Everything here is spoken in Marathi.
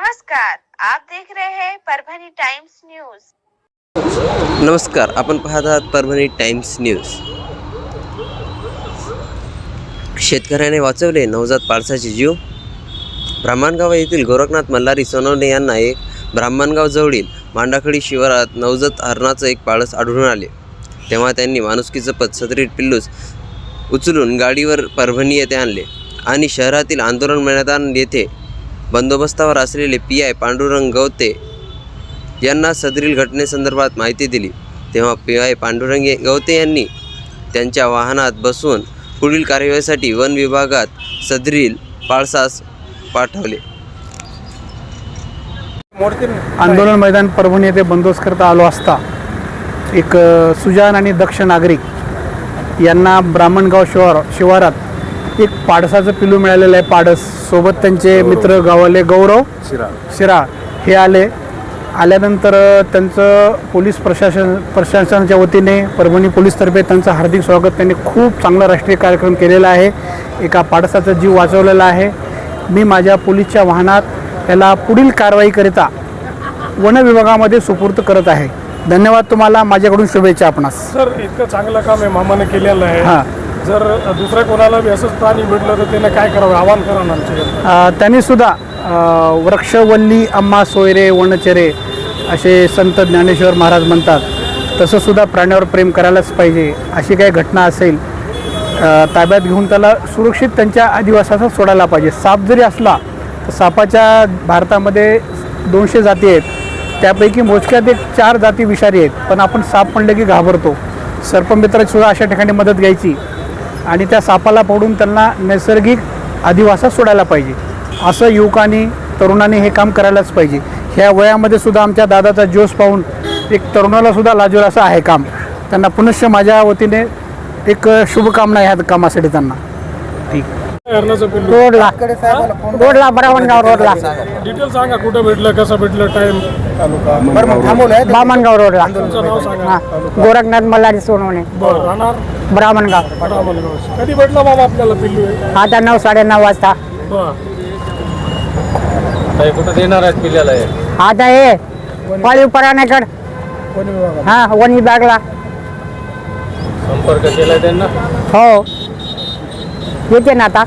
नमस्कार आप देख रहे हैं परभणी टाइम्स न्यूज। नमस्कार आपण पाहत आहात परभणी टाइम्स न्यूज. शेतकऱ्याने वाचवले नवजात पाळसाचे जीव. ब्राह्मणगाव येथील गोरखनाथ मल्हारी सोनवणे यांना एक ब्राह्मणगाव जवळील मांडाखडी शिवारात नवजात हरणाचं एक पाळस आढळून आले. तेव्हा त्यांनी माणुसकीचं पद पिल्लूस उचलून गाडीवर परभणी येथे आणले आणि शहरातील आंदोलन मैदान येथे बंदोबस्तावर असलेले पी आय पांडुरंग गवते यांना सदरील घटनेसंदर्भात माहिती दिली. तेव्हा पी आय पांडुरंग गवते यांनी त्यांच्या वाहनात बसून पुढील कार्यवाहीसाठी वन विभागात सदरील पाळसास पाठवले. आंदोलन मैदान परभणी येथे बंदोबस्त करता आलो असता एक सुजान आणि दक्ष नागरिक यांना ब्राह्मणगाव शिवार शिवारात एक पाडसाचं पिलू मिळालेलं आहे पाडस. सोबत त्यांचे मित्र गावाले गौरव शिरा. हे आले. आल्यानंतर त्यांचं पोलीस प्रशासन प्रशासनाच्या वतीने परभणी पोलीसतर्फे त्यांचं हार्दिक स्वागत. त्यांनी खूप चांगला राष्ट्रीय कार्यक्रम केलेला आहे. एका पाडसाचा जीव वाचवलेला आहे. मी माझ्या पोलीसच्या वाहनात त्याला पुढील कारवाईकरिता वन विभागामध्ये सुपूर्त करत आहे. धन्यवाद तुम्हाला. माझ्याकडून शुभेच्छा आपणास. सर इतकं चांगलं काम आहे मामाने केलेलं आहे. हां. जर दुसऱ्या कोणाला बी असंच प्राणी भेटलं तर त्यांना काय करावं? आवाहन करावं ना त्यांनी सुद्धा वृक्षवल्ली अम्मा सोयरे वणचेरे असे संत ज्ञानेश्वर महाराज म्हणतात. तसं सुद्धा प्राण्यावर प्रेम करायलाच पाहिजे. अशी काही घटना असेल ताब्यात घेऊन त्याला सुरक्षित त्यांच्या आदिवासाचा सोडायला पाहिजे. साप जरी असला तर सापाच्या भारतामध्ये दोनशे जाती आहेत. त्यापैकी मोजक्यात एक चार जाती विषारी आहेत. पण आपण साप म्हणलं की घाबरतो. सर्पमित्राची सुद्धा अशा ठिकाणी मदत घ्यायची. आणि त्या सापाला पडून त्यांना नैसर्गिक अधिवासात सोडायला पाहिजे. असं युवकांनी तरुणांनी हे काम करायलाच पाहिजे. ह्या वयामध्ये सुद्धा आमच्या दादाचा जोश पाहून एक तरुणाला सुद्धा लाजवेल असं आहे काम. त्यांना पुनश्च माझ्या वतीने एक शुभकामना ह्या कामासाठी त्यांना. ठीक. आहे रोडला. रोडला बरावणगाव रोडला. डिटेल सांगा कुठं भेटलं कसं भेटलं टाइम बामणगाव रोडला. हा. गोरखनाथ मल्हारी सोनवणे. ब्राह्मणगाव. कधी भेटलं बाबा आपल्याला पिल्लू आहे आता नऊ साडेनऊ वाजता. बरं. कुठं देणार आहेत पिल्ल्याला आता हे पाळीव पराण्याकड हा वन विभागला संपर्क केलाय त्यांना? हो. येते ना आता.